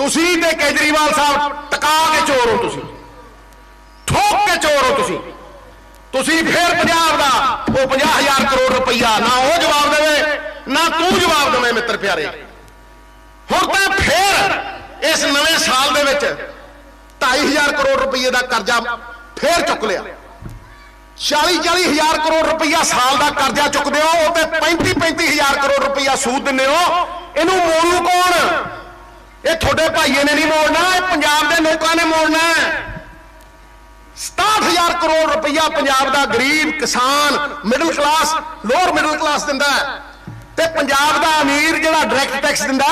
ਤੁਸੀਂ ਤੇ ਕੇਜਰੀਵਾਲ ਸਾਹਿਬ ਟਕਾ ਕੇ ਚੋਰ ਹੋ ਤੁਸੀਂ। ਠੋਕ ਕੇ ਚੋਰ ਹੋ ਤੁਸੀਂ। ਤੁਸੀਂ ਫੇਰ ਪੰਜਾਬ ਦਾ ਉਹ 50000 ਕਰੋੜ ਰੁਪਈਆ ਨਾ ਉਹ ਜਵਾਬ ਦੇਵੇ, ਨਾ ਤੂੰ ਜਵਾਬ ਦੇਵੇਂ ਮਿੱਤਰ ਪਿਆਰੇ। ਹੁਣ ਤਾਂ ਫੇਰ ਇਸ ਨਵੇਂ ਸਾਲ ਦੇ ਵਿੱਚ 2500 ਕਰੋੜ ਰੁਪਈਏ ਦਾ ਕਰਜ਼ਾ ਫੇਰ ਚੁੱਕ ਲਿਆ। 40 40 ਹਜ਼ਾਰ ਕਰੋੜ ਰੁਪਈਆ ਸਾਲ ਦਾ ਕਰਜ਼ਾ ਚੁੱਕਦੇ ਹੋ ਉਹ ਤੇ 35 35 ਹਜ਼ਾਰ ਕਰੋੜ ਰੁਪਈਆ ਸੂਦ ਦਿੰਦੇ ਹੋ। ਇਹਨੂੰ ਮੋੜੂ ਕੌਣ? ਇਹ ਤੁਹਾਡੇ ਭਾਈਏ ਨੇ ਨਹੀਂ ਮੋੜਨਾ, ਇਹ ਪੰਜਾਬ ਦੇ ਲੋਕਾਂ ਨੇ ਮੋੜਨਾ ਹੈ। 67000 ਕਰੋੜ ਰੁਪਈਆ ਪੰਜਾਬ ਦਾ ਗਰੀਬ, ਕਿਸਾਨ middle class lower middle class ਦਿੰਦਾ ਤੇ ਪੰਜਾਬ ਦਾ ਅਮੀਰ ਜਿਹੜਾ ਡਾਇਰੈਕਟ ਟੈਕਸ ਦਿੰਦਾ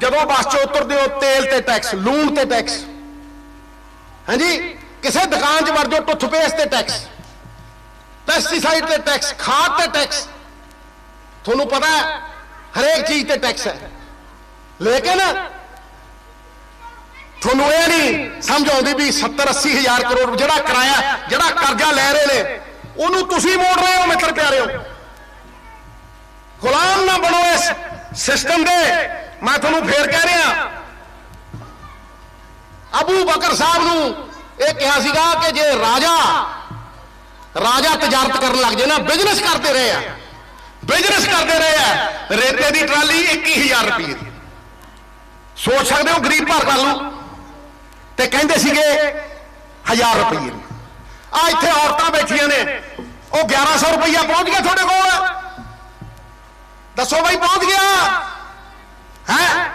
ਜਦੋਂ ਬੱਸ 'ਚ ਉਤਰਦੇ ਹੋ, ਤੇਲ ਤੇ ਟੈਕਸ ਲੂਣ ਤੇ ਟੈਕਸ ਹਾਂਜੀ? ਕਿਸੇ ਦੁਕਾਨ 'ਚ ਵੜ ਜਾਓ ਟੁੱਥਪੇਸਟ ਤੇ ਟੈਕਸ ਪੈਸਟੀਸਾਈਡ ਤੇ ਟੈਕਸ ਖਾਦ ਤੇ ਟੈਕਸ ਤੁਹਾਨੂੰ ਪਤਾ ਹੈ, ਹਰੇਕ ਚੀਜ਼ ਤੇ ਟੈਕਸ ਹੈ। ਲੇਕਿਨ ਤੁਹਾਨੂੰ ਇਹ ਨਹੀਂ ਸਮਝ ਆਉਂਦੀ ਵੀ 70 80 ਹਜ਼ਾਰ ਕਰੋੜ ਜਿਹੜਾ ਕਿਰਾਇਆ, ਜਿਹੜਾ ਕਰਜ਼ਾ ਲੈ ਰਹੇ ਨੇ, ਉਹਨੂੰ ਤੁਸੀਂ ਮੋੜ ਰਹੇ ਹੋ, ਮਿੱਤਰ ਪਿਆਰਿਓ। ਗੁਲਾਮ ਨਾ ਬਣੋ ਇਸ ਸਿਸਟਮ ਦੇ। ਮੈਂ ਤੁਹਾਨੂੰ ਫੇਰ ਕਹਿ ਰਿਹਾ, ਅਬੂ ਬਕਰ ਸਾਹਿਬ ਨੂੰ ਇਹ ਕਿਹਾ ਸੀਗਾ ਕਿ ਜੇ ਰਾਜਾ ਰਾਜਾ ਤਜਾਰਤ ਕਰਨ ਲੱਗ ਜੇ ਨਾ ਬਿਜ਼ਨਸ ਕਰਦੇ ਰਹੇ ਆ। ਬਿਜ਼ਨਸ ਕਰਦੇ ਰਹੇ ਆ। ਰੇਤੇ ਦੀ ਟਰਾਲੀ 21000 ਰੁਪਏ ਦੀ। ਸੋਚ ਸਕਦੇ ਹੋ ਗਰੀਬ ਘਰ ਵੱਲ ਨੂੰ? ਤੇ ਕਹਿੰਦੇ ਸੀਗੇ 1000 ਰੁਪਏ ਆ ਇੱਥੇ ਔਰਤਾਂ ਬੈਠੀਆਂ ਨੇ। ਉਹ 1100 ਰੁਪਇਆ ਪਹੁੰਚ ਗਿਆ ਤੁਹਾਡੇ ਕੋਲ? ਦੱਸੋ ਬਾਈ, ਪਹੁੰਚ ਗਿਆ? ਹੈ?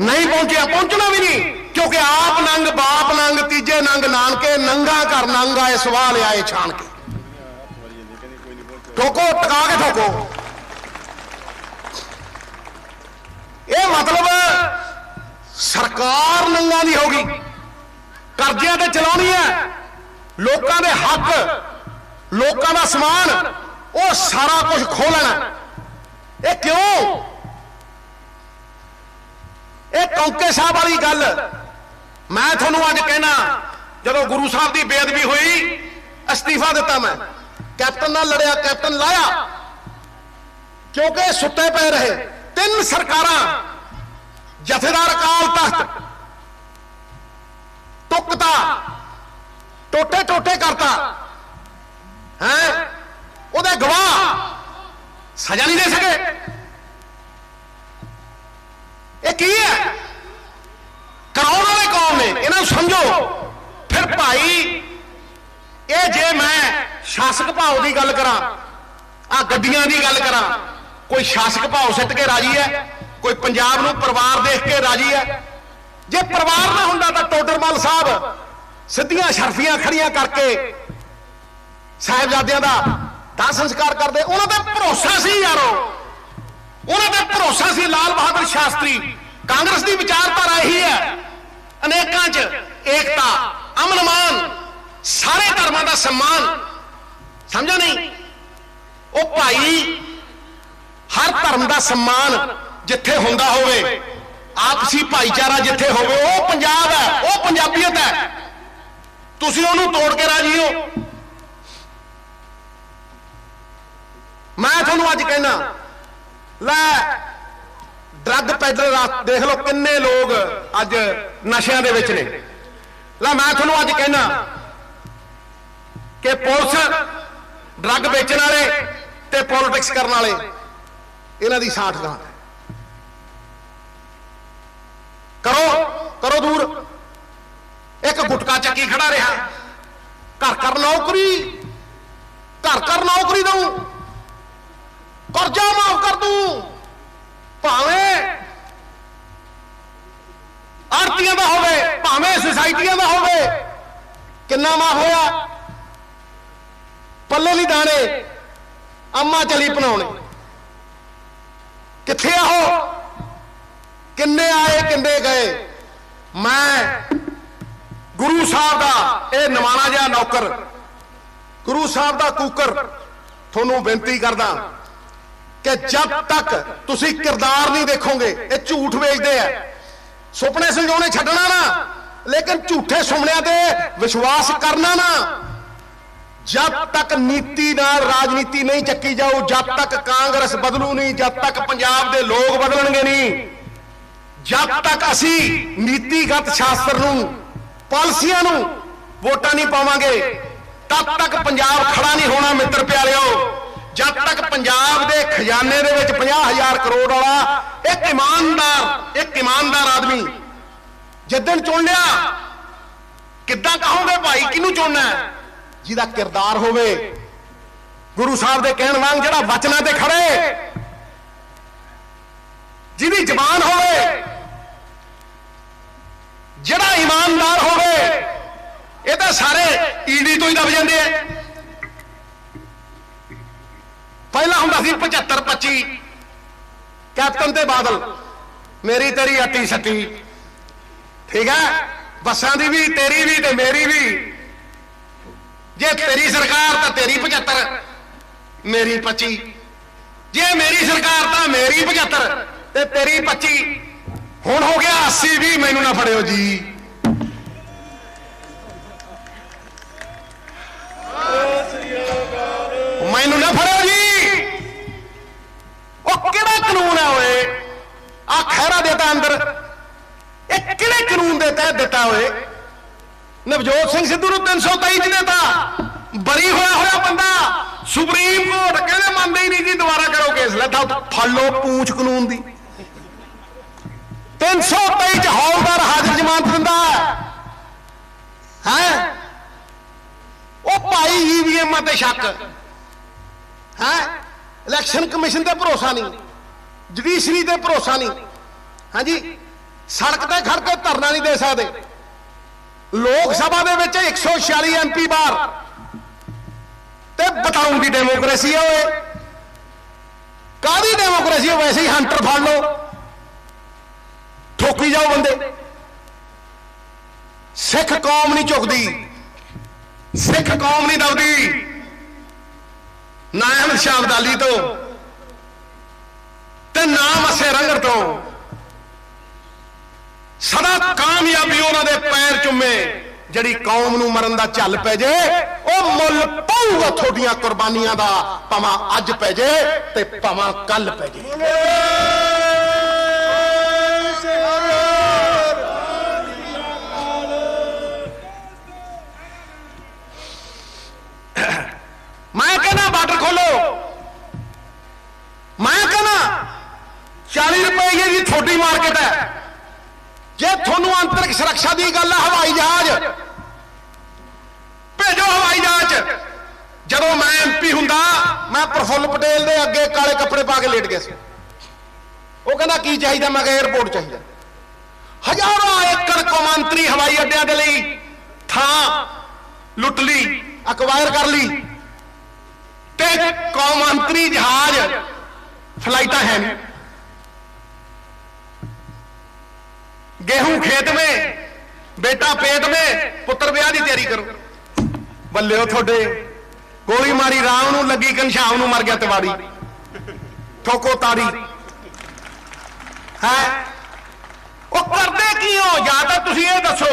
ਨਹੀਂ ਪਹੁੰਚਿਆ, ਪਹੁੰਚਣਾ ਵੀ ਨਹੀਂ। ਕਿਉਂਕਿ ਆਪ ਨੰਗ, ਬਾਪ ਨੰਗ, ਤੀਜੇ ਨੰਗ, ਨਾਨਕੇ ਨੰਗਾ, ਘਰ ਨੰਗ ਆਏ ਸਵਾਲ ਆਏ ਛਾਣ ਕੇ। ਠੋਕੋ, ਟਕਾ ਕੇ ਠੋਕੋ। ਇਹ ਮਤਲਬ ਸਰਕਾਰ ਨੰਗਾ ਨਹੀਂ ਹੋਗੀ ਕਰਜ਼ਿਆਂ ਤੇ ਚਲਾਉਣੀ ਹੈ। ਲੋਕਾਂ ਦੇ ਹੱਕ, ਲੋਕਾਂ ਦਾ ਸਮਾਨ, ਉਹ ਸਾਰਾ ਕੁਝ ਖੋਹ ਲੈਣਾ ਇਹ ਕਿਉਂ? ਇਹ ਕੌਂਕੇ ਸਾਹਿਬ ਵਾਲੀ ਗੱਲ। ਮੈਂ ਤੁਹਾਨੂੰ ਅੱਜ ਕਹਿਣਾ, ਜਦੋਂ ਗੁਰੂ ਸਾਹਿਬ ਦੀ ਬੇਅਦਬੀ ਹੋਈ, ਅਸਤੀਫਾ ਦਿੱਤਾ ਮੈਂ। ਕੈਪਟਨ ਨਾਲ ਲੜਿਆ, ਕੈਪਟਨ ਲਾਇਆ। ਕਿਉਂਕਿ ਸੁੱਤੇ ਪਏ ਰਹੇ। ਤਿੰਨ ਸਰਕਾਰਾਂ ਜਥੇਦਾਰ ਅਕਾਲ ਤਖਤ। ਟੁੱਕਤਾ ਟੋਟੇ ਟੋਟੇ ਕਰਤਾ। ਹੈ? ਉਹਦੇ ਗਵਾਹ ਸਜ਼ਾ ਨਹੀਂ ਦੇ ਸਕੇ। ਇਹ ਕੀ ਹੈ? ਕਰਾਉਣ ਵਾਲੇ ਕੌਣ ਨੇ? ਇਹਨਾਂ ਨੂੰ ਸਮਝੋ। ਫਿਰ ਭਾਈ, ਇਹ ਜੇ ਮੈਂ ਸ਼ਾਸਕ ਭਾਉ ਦੀ ਗੱਲ ਕਰਾਂ ਆ ਗੱਡੀਆਂ ਦੀ ਗੱਲ ਕਰਾਂ, ਕੋਈ ਸ਼ਾਸਕ ਭਾਉ ਸਿੱਟ ਕੇ ਰਾਜੀ ਹੈ? ਕੋਈ ਪੰਜਾਬ ਨੂੰ ਪਰਿਵਾਰ ਦੇਖ ਕੇ ਰਾਜੀ ਹੈ ਜੇ ਪਰਿਵਾਰ ਨਾ ਹੁੰਦਾ ਤਾਂ ਟੋਡਰਮਲ ਸਾਹਿਬ ਸਿੱਧੀਆਂ ਸ਼ਰਫੀਆਂ ਖੜੀਆਂ ਕਰਕੇ ਸਾਹਿਬਜ਼ਾਦਿਆਂ ਦਾ ਦਾਹ ਸੰਸਕਾਰ ਕਰਦੇ। ਉਹਨਾਂ ਤੇ ਭਰੋਸਾ ਸੀ ਯਾਰੋ। ਉਹਨਾਂ ਤੇ ਭਰੋਸਾ ਸੀ ਲਾਲ ਬਹਾਦਰ ਸ਼ਾਸਤਰੀ। ਕਾਂਗਰਸ ਦੀ ਵਿਚਾਰਧਾਰਾ ਇਹੀ ਹੈ। ਅਨੇਕਾਂ 'ਚ ਏਕਤਾ, ਅਮਨ ਮਾਨ, ਸਾਰੇ ਧਰਮਾਂ ਦਾ ਸਨਮਾਨ। ਸਮਝੋ ਨਹੀਂ? ਉਹ ਭਾਈ ਹਰ ਧਰਮ ਦਾ ਸਨਮਾਨ ਜਿੱਥੇ ਹੁੰਦਾ ਹੋਵੇ, ਆਪਸੀ ਭਾਈਚਾਰਾ ਜਿੱਥੇ ਹੋਵੇ, ਉਹ ਪੰਜਾਬ ਹੈ, ਉਹ ਪੰਜਾਬੀਅਤ ਹੈ। ਤੁਸੀਂ ਉਹਨੂੰ ਤੋੜ ਕੇ ਰਾਜੀ ਹੋ। ਮੈਂ ਤੁਹਾਨੂੰ ਅੱਜ ਕਹਿਣਾ, ਲੈ, ਡਰੱਗ ਪੈਡਲਰ ਦੇਖ ਲਓ ਕਿੰਨੇ ਲੋਕ ਅੱਜ ਨਸ਼ਿਆਂ ਦੇ ਵਿੱਚ ਨੇ। ਲੈ, ਮੈਂ ਤੁਹਾਨੂੰ ਅੱਜ ਕਹਿਣਾ ਕਿ ਪੁਲਿਸ ਡਰੱਗ ਵੇਚਣ ਵਾਲੇ ਤੇ ਪੋਲਿਟਿਕਸ ਕਰਨ ਵਾਲੇ, ਇਹਨਾਂ ਦੀ ਸਾਠ ਗਾਂ ਕਰੋ ਕਰੋ ਦੂਰ। ਇੱਕ ਗੁਟਕਾ ਚੱਕੀ ਖੜਾ ਰਿਹਾ। ਘਰ ਘਰ ਨੌਕਰੀ। ਘਰ ਘਰ ਨੌਕਰੀ ਦਊ। ਕਰਜ਼ਾ ਮਾਫ ਕਰ ਦੂੰ ਭਾਵੇਂ ਆਰਤੀਆਂ ਦਾ ਹੋਵੇ, ਭਾਵੇਂ ਸੁਸਾਇਟੀਆਂ ਦਾ ਹੋਵੇ, ਕਿੰਨਾ ਮਾਫ ਹੋਇਆ। ਪੱਲੇ ਲਈ ਦਾਣੇ, ਅੰਮਾ ਚਲੀ ਬਣਾਉਣੇ ਕਿੱਥੇ ਆ ਕਿੰਨੇ ਆਏ, ਕਿੰਨੇ ਗਏ? ਮੈਂ ਗੁਰੂ ਸਾਹਿਬ ਦਾ ਇਹ ਨਵਾਣਾ ਜਿਹਾ ਨੌਕਰ, ਗੁਰੂ ਸਾਹਿਬ ਦਾ ਕੂਕਰ ਤੁਹਾਨੂੰ ਬੇਨਤੀ ਕਰਦਾ ਕਿ ਜਦ ਤੱਕ ਤੁਸੀਂ ਕਿਰਦਾਰ ਨਹੀਂ ਦੇਖੋਗੇ, ਇਹ ਝੂਠ ਵੇਚਦੇ ਆ। ਸੁਪਨੇ ਸੰਜੋਣੇ ਛੱਡਣਾ ਨਾ, ਲੇਕਿਨ ਝੂਠੇ ਸੁਪਨਿਆਂ ਤੇ ਵਿਸ਼ਵਾਸ ਕਰਨਾ ਨਾ। ਜਦ ਤੱਕ ਨੀਤੀ ਨਾਲ ਰਾਜਨੀਤੀ ਨਹੀਂ ਚੱਕੀ ਜਾਊ, ਜਦ ਤੱਕ ਕਾਂਗਰਸ ਬਦਲੂ ਨਹੀਂ, ਜਦ ਤੱਕ ਪੰਜਾਬ ਦੇ ਲੋਕ ਬਦਲਣਗੇ ਨਹੀਂ। ਜਦ ਤੱਕ ਅਸੀਂ ਨੀਤੀਗਤ ਸ਼ਾਸਤਰ ਨੂੰ, ਪਾਲਿਸੀਆਂ ਨੂੰ ਵੋਟਾਂ ਨਹੀਂ ਪਾਵਾਂਗੇ, ਤਦ ਤੱਕ ਪੰਜਾਬ ਖੜਾ ਨਹੀਂ ਹੋਣਾ ਮਿੱਤਰ ਪਿਆਰਿਓ। ਜਦ ਤੱਕ ਪੰਜਾਬ ਦੇ ਖਜ਼ਾਨੇ ਦੇ ਵਿੱਚ 50000 ਕਰੋੜ ਵਾਲਾ ਇੱਕ ਇਮਾਨਦਾਰ ਇੱਕ ਇਮਾਨਦਾਰ ਆਦਮੀ ਜਿੱਦਣ ਚੁਣ ਲਿਆ, ਕਿੱਦਾਂ ਕਹੋਗੇ ਭਾਈ, ਕਿਹਨੂੰ ਚੁਣਨਾ ਜਿਹਦਾ ਕਿਰਦਾਰ ਹੋਵੇ, ਗੁਰੂ ਸਾਹਿਬ ਦੇ ਕਹਿਣ ਵਾਂਗ ਜਿਹੜਾ ਵਚਨਾਂ ਤੇ ਖੜੇ, ਜਿਹਦੀ ਜ਼ਬਾਨ ਹੋਵੇ ਜਿਹੜਾ ਇਮਾਨਦਾਰ ਹੋਵੇ, ਇਹ ਤਾਂ ਸਾਰੇ ਈਡੀ ਤੋਂ ਹੀ ਦਬ ਜਾਂਦੇ ਆ। ਪਹਿਲਾਂ ਹੁੰਦਾ ਸੀ 75 25 ਕੈਪਟਨ ਤੇ ਬਾਦਲ, ਮੇਰੀ ਤੇਰੀ ਅੱਟੀ ਸੱਟੀ। ਠੀਕ ਹੈ? ਬੱਸਾਂ ਦੀ ਵੀ, ਤੇਰੀ ਵੀ ਤੇ ਮੇਰੀ ਵੀ। ਜੇ ਤੇਰੀ ਸਰਕਾਰ ਤਾਂ ਤੇਰੀ 75 ਮੇਰੀ 25 ਜੇ ਮੇਰੀ ਸਰਕਾਰ ਤਾਂ ਮੇਰੀ 75 ਤੇ ਤੇਰੀ 25 ਹੁਣ ਹੋ ਗਿਆ 80 ਵੀ ਮੈਨੂੰ ਨਾ ਫੜਿਓ ਜੀ। ਮੈਨੂੰ ਨਾ ਫੜਿਓ ਜੀ। ਉਹ ਕਿਹੜਾ ਕਾਨੂੰਨ ਹੈ ਓਏ? ਆ ਖੈਰਾ ਦੇਤਾ ਅੰਦਰ। ਇਹ ਕਿਹੜੇ ਕਾਨੂੰਨ ਦੇ ਤਹਿਤ ਦਿੱਤਾ ਓਏ? ਨਵਜੋਤ ਸਿੰਘ ਸਿੱਧੂ ਨੂੰ 323 ਚ ਦੇਤਾ। ਬਰੀ ਹੋਇਆ ਹੋਇਆ ਬੰਦਾ। ਸੁਪਰੀਮ ਕੋਰਟ ਕਹਿੰਦੇ ਮੰਨਦੇ ਹੀ ਨਹੀਂ ਜੀ, ਦੁਬਾਰਾ ਕਰੋ ਕੇਸ। ਲੈ ਤਾਂ ਫੜ ਲਓ ਪੂਛ ਕਾਨੂੰਨ ਦੀ। 323 ਚ ਹੌਲਦਾਰ ਹਾਜ਼ਰ ਜ਼ਮਾਨਤ ਦਿੰਦਾ ਹੈ। ਉਹ ਭਾਈ ਈਵੀਐਮ ਤੇ ਸ਼ੱਕ। ਹੈ? ਇਲੈਕਸ਼ਨ ਕਮਿਸ਼ਨ ਤੇ ਭਰੋਸਾ ਨਹੀਂ। ਜੁਡੀਸ਼ਰੀ ਤੇ ਭਰੋਸਾ ਨਹੀਂ। ਹਾਂਜੀ? ਸੜਕ ਤੇ ਖੜ ਕੇ ਧਰਨਾ ਨਹੀਂ ਦੇ ਸਕਦੇ। ਲੋਕ ਸਭਾ ਦੇ ਵਿੱਚ 146 ਐਮਪੀ ਬਾਹਰ। ਤੇ ਬਤਾਉਂ ਦੀ ਡੈਮੋਕ੍ਰੇਸੀ ਹੈ ਓਏ। ਕਾਦੀ ਡੈਮੋਕ੍ਰੇਸੀ ਹੈ ਵੈਸੇ ਹੀ ਹੰਟਰ ਫੜ ਲਓ। ਠੋਕੀ ਜਾਓ ਬੰਦੇ। ਸਿੱਖ ਕੌਮ ਨਹੀਂ ਝੁਕਦੀ ਸਿੱਖ ਕੌਮ ਨਹੀਂ ਦਬਦੀ। ਨਾ ਅਹਿਮਦ ਸ਼ਾਹ ਅਬਦਾਲੀ ਤੋਂ ਤੇ ਨਾ ਮਸੇ ਰੰਗਰ ਤੋਂ। ਸਦਾ ਕਾਮਯਾਬੀ ਉਹਨਾਂ ਦੇ ਪੈਰ ਚੁੰਮੇ। ਜਿਹੜੀ ਕੌਮ ਨੂੰ ਮਰਨ ਦਾ ਝੱਲ ਪੈ ਜੇ, ਉਹ ਮੁੱਲ ਪਾਊਗਾ ਤੁਹਾਡੀਆਂ ਕੁਰਬਾਨੀਆਂ ਦਾ। ਭਾਵੇਂ ਅੱਜ ਪੈ ਜੇ ਤੇ ਭਾਵੇਂ ਕੱਲ ਪੈ ਜੇ। ਮਾਰਕੀਟ ਹੈ। ਜੇ ਤੁਹਾਨੂੰ ਅੰਤਰਿਕ ਸੁਰੱਖਿਆ ਦੀ ਗੱਲ ਹੈ, ਹਵਾਈ ਜਹਾਜ਼, ਭੇਜੋ ਹਵਾਈ ਜਹਾਜ਼। ਜਦੋਂ ਮੈਂ ਐਮਪੀ ਹੁੰਦਾ, ਮੈਂ ਪ੍ਰਫੁੱਲ ਪਟੇਲ ਦੇ ਅੱਗੇ ਕਾਲੇ ਕੱਪੜੇ ਪਾ ਕੇ ਲੇਟ ਗਿਆ ਸੀ। ਉਹ ਕਹਿੰਦਾ, ਕੀ ਚਾਹੀਦਾ? ਮੈਂ ਕਿਹਾ 에어ਪੋਰਟ ਚਾਹੀਦਾ। ਹਜ਼ਾਰਾਂ ਏਕੜ ਕੌਮਾਂਤਰੀ ਹਵਾਈ ਅੱਡਿਆਂ ਦੇ ਲਈ ਥਾਂ ਲੁੱਟ ਲਈ ਅਕਵਾਇਰ ਕਰ ਲਈ ਤੇ ਕੌਮਾਂਤਰੀ ਜਹਾਜ਼ ਫਲਾਈਟਾਂ ਹੈ ਨਹੀਂ। गेहूं खेत में बेटा पेट में पुत्र ਵਿਆਹ ਦੀ ਤਿਆਰੀ ਕਰੋ ਬੱਲਿਓ ਤੁਹਾਡੇ ਗੋਲੀ ਮਾਰੀ ਰਾਮ ਨੂੰ ਲੱਗੀ ਘਨਸ਼ਾਮ ਨੂੰ ਮਰ ਗਿਆ ਤਿਵਾੜੀ ਠੋਕੋ ਤਾੜੀ ਹੈ ਉਹ ਕਰਦੇ ਕੀ ਹੋ ਜਾਂ ਤਾਂ ਤੁਸੀਂ ਇਹ ਦੱਸੋ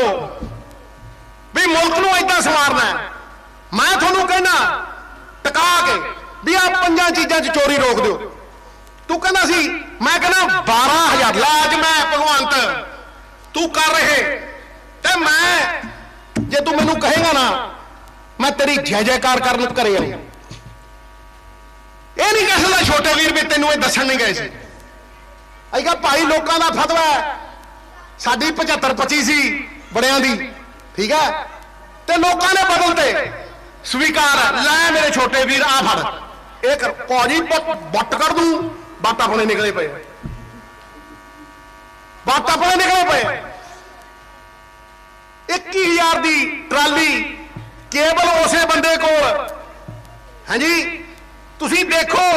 ਵੀ ਮੁਲਕ ਨੂੰ ਏਦਾਂ ਸਮਾਰਨਾ ਹੈ। ਮੈਂ ਤੁਹਾਨੂੰ ਕਹਿਣਾ ਟਿਕਾ ਕੇ ਵੀ ਆ ਪੰਜਾਂ ਚੀਜ਼ਾਂ 'ਚ ਚੋਰੀ ਰੋਕ ਦਿਓ ਤੂੰ ਕਹਿੰਦਾ ਸੀ ਮੈਂ ਕਹਿੰਦਾ 12000 ਲੈ ਅੱਜ ਮੈਂ ਭਗਵੰਤ ਤੂੰ ਕਰ ਰਹੇ। ਤੇ ਮੈਂ, ਜੇ ਤੂੰ ਮੈਨੂੰ ਕਹੇਗਾ ਨਾ, ਮੈਂ ਤੇਰੀ ਜੈ ਜੈਕਾਰ ਕਰਨ ਘਰੇ ਆਉਂ ਇਹ ਨਹੀਂ ਕਹਿ ਛੋਟੇ ਵੀਰ ਵੀ ਤੈਨੂੰ ਇਹ ਦੱਸਣ ਨਹੀਂ ਗਏ ਸੀ। ਅਸੀਂ ਭਾਈ ਲੋਕਾਂ ਦਾ ਫਤਵਾ ਸਾਡੀ 75 25 ਸੀ ਬੜਿਆਂ ਦੀ, ਠੀਕ ਹੈ? ਤੇ ਲੋਕਾਂ ਨੇ ਬਦਲਤੇ ਸਵੀਕਾਰ ਲੈ ਮੇਰੇ ਛੋਟੇ ਵੀਰ, ਆ ਫੜ। ਇਹ ਕਰ, ਭਾਜੀ ਬੱਟ ਕਰ ਦੂੰ। ਬਾਤਾਂ ਹੁਣੇ ਨਿਕਲੇ ਪਏ। ਬਾਤਾਂ ਹੁਣੇ ਨਿਕਲੇ ਪਏ। 21000 ਦੀ ਟਰਾਲੀ, ਕੇਵਲ ਉਸੇ ਬੰਦੇ ਕੋਲ। ਹਾਂਜੀ, ਤੁਸੀਂ ਦੇਖੋ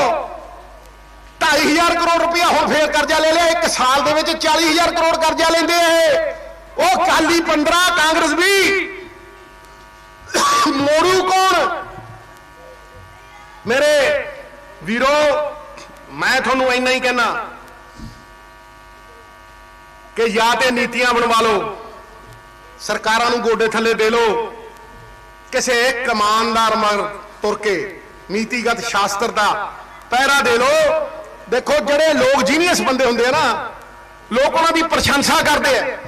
2500 ਕਰੋੜ ਰੁਪਇਆ ਹੁਣ ਫੇਰ ਕਰਜ਼ਾ ਲੈ ਲਿਆ, ਇੱਕ ਸਾਲ ਦੇ ਵਿੱਚ 40000 ਕਰੋੜ ਕਰਜ਼ਾ ਲੈਂਦੇ ਆ ਇਹ। ਉਹ ਕਾਲੀ 15 ਕਾਂਗਰਸ ਵੀ। ਮੋੜੂ ਕੌਣ? ਮੇਰੇ ਵੀਰੋ, ਮੈਂ ਤੁਹਾਨੂੰ ਇੰਨਾ ਹੀ ਕਹਿਣਾ ਕਿ ਜਾਂ ਤੇ ਨੀਤੀਆਂ ਬਣਵਾ ਲਓ। ਸਰਕਾਰਾਂ ਨੂੰ ਗੋਡੇ ਥੱਲੇ ਦੇ ਲਓ। ਕਿਸੇ ਕਮਾਨਦਾਰ ਮਰ ਤੁਰ ਕੇ ਨੀਤੀਗਤ ਸ਼ਾਸਤਰ ਦਾ ਪਹਿਰਾ ਦੇ ਲਓ। ਦੇਖੋ, ਜਿਹੜੇ ਲੋਕ ਜੀਨੀਅਸ ਬੰਦੇ ਹੁੰਦੇ ਆ ਨਾ, ਲੋਕ ਉਹਨਾਂ ਦੀ ਪ੍ਰਸ਼ੰਸਾ ਕਰਦੇ ਆ।